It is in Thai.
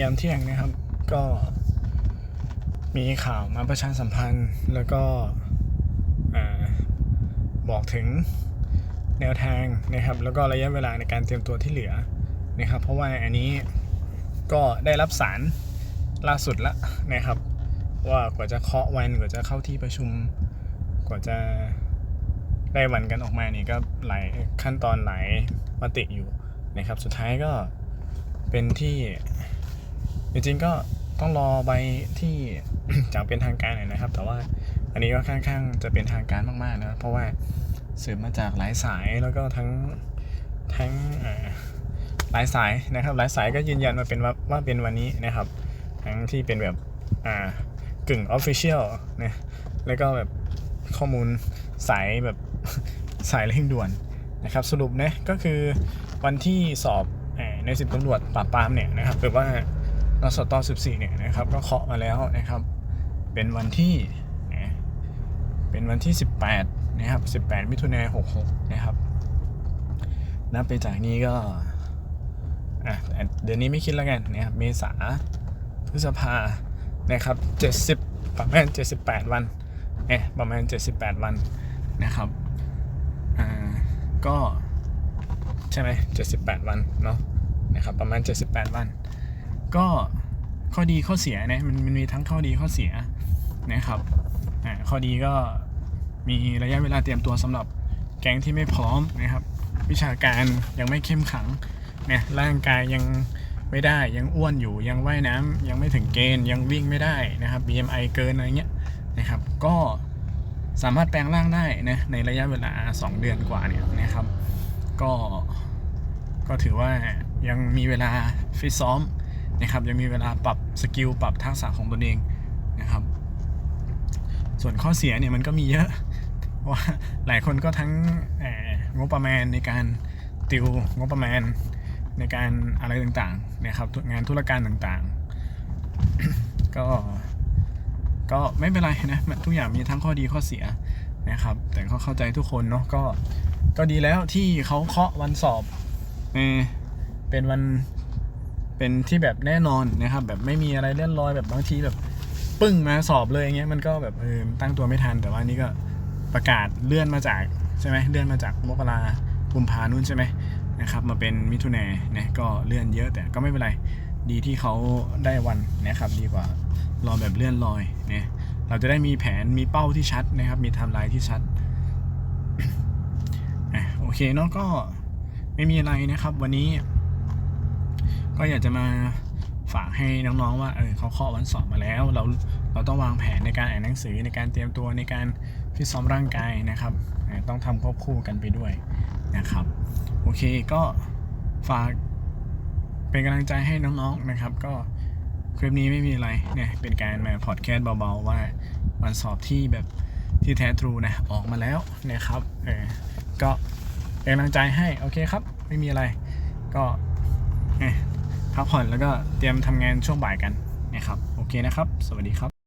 ยามเที่ยงนะครับก็มีข่าวมาประชาสัมพันธ์แล้วก็บอกถึงแนวทางนะครับ แล้วก็ระยะเวลาในการเตรียมตัวที่เหลือนะครับ เพราะว่าอันนี้ก็ได้รับสารล่าสุดละนะครับ ว่ากว่าจะเคาะวันกว่าจะเข้าที่ประชุม กว่าจะได้วันกันออกมานี่ก็หลายขั้นตอนหลายมติอยู่นะครับ สุดท้ายก็เป็นที่ จริงๆก็ต้องรอใบที่จากเป็นทางการหน่อยนะครับ แต่ว่าอันนี้ก็ค่อนข้างจะเป็นทางการมากๆนะเพราะว่าสืบมาจากหลายสายแล้วก็ทั้งทั้งหลายสายนะครับหลายสายก็ยืนยันมาเป็นว่าว่าเป็นวันนี้นะครับ ทั้งที่เป็นแบบอ่ากึ่งออฟฟิเชียลนะแล้วก็แบบข้อมูลสายแบบสายเร่งด่วนนะครับสรุปนะก็คือวันที่สอบอในสิบตำรวจปราบปรามเนี่ยนะครับหรือว่า นสต14เนี่ยนะครับก็เคาะมาแล้วนะครับ เป็นวันที่นะเป็นวันที่ 18นะครับ18 มิถุนายน66 นะครับ นับไปจากนี้ก็อะเดือนนี้ไม่คิดแล้วกันนะครับเมษาพฤษภานะครับ 70 ประมาณ 78 วันเอ๊ะประมาณ 78 วันนะครับอ่าก็ใช่ไหม78 วันเนาะนะครับประมาณ 78 วัน ก็ข้อดีข้อเสียนะมันมันมีทั้งข้อดีข้อเสียนะครับข้อดีก็มีระยะเวลาเตรียมตัวสำหรับแก๊งที่ไม่พร้อมนะครับ วิชาการยังไม่เข้มขังเนี่ยร่างกายยังไม่ได้ยังอ้วนอยู่ยังว่ายน้ำยังไม่ถึงเกณฑ์ยังวิ่งไม่ได้นะครับ BMI เกินอะไรเงี้ยนะครับ ก็สามารถแปลงร่างได้นะในระยะเวลา 2 เดือนกว่าเนี่ยนะครับ ก็ก็ถือว่ายังมีเวลาฟิตซ้อม นะครับยังมีเวลาปรับสกิลปรับทักษะของตนเองนะครับ ส่วนข้อเสียเนี่ยมันก็มีเยอะว่าหลายคนก็ทั้งงบประมาณในการติวงบประมาณในการอะไรต่างๆนะครับงานธุรการต่างๆ ก็ก็ไม่เป็นไรนะทุกอย่างมีทั้งข้อดีข้อเสียนะครับ แต่ก็เข้าใจทุกคนเนาะก็ก็ดีแล้วที่เขาเคาะวันสอบเอเป็นวัน เป็นที่แบบแน่นอนนะครับ แบบไม่มีอะไรเลื่อนลอยแบบบางทีแบบปึ้งมาสอบเลยอย่างเงี้ยมันก็แบบเออตั้งตัวไม่ทัน แต่ว่านี่ก็ประกาศเลื่อนมาจากใช่ไหมเลื่อนมาจากมกรากุมภานู่นใช่ไหมนะครับมาเป็นมิถุนายนนะก็เลื่อนเยอะแต่ก็ไม่เป็นไรดีที่เขาได้วันนะครับดีกว่ารอแบบเลื่อนลอยเนี่ยเราจะได้มีแผนมีเป้าที่ชัดนะครับ มีไทม์ไลน์ที่ชัดอะโอเคเนาะก็ไม่มีอะไรนะครับ วันนี้ ก็อยากจะมาฝากให้น้องๆว่าเออเขาเคาะวันสอบมาแล้ว เราเราต้องวางแผนในการอ่านหนังสือในการเตรียมตัวในการฟิตซ้อมร่างกายนะครับต้องทำควบคู่กันไปด้วยนะครับโอเคก็ฝากเป็นกำลังใจให้น้องๆนะครับ ก็คลิปนี้ไม่มีอะไรเนี่ยเป็นการมาพอดแคสต์เบาๆว่าวันสอบที่แบบที่แท้ทรูนะออกมาแล้วนะครับเออก็เป็นกำลังใจให้โอเคครับ ไม่มีอะไรก็เอ่อ พักผ่อนแล้วก็เตรียมทำงานช่วงบ่ายกันนะครับ โอเคนะครับ สวัสดีครับ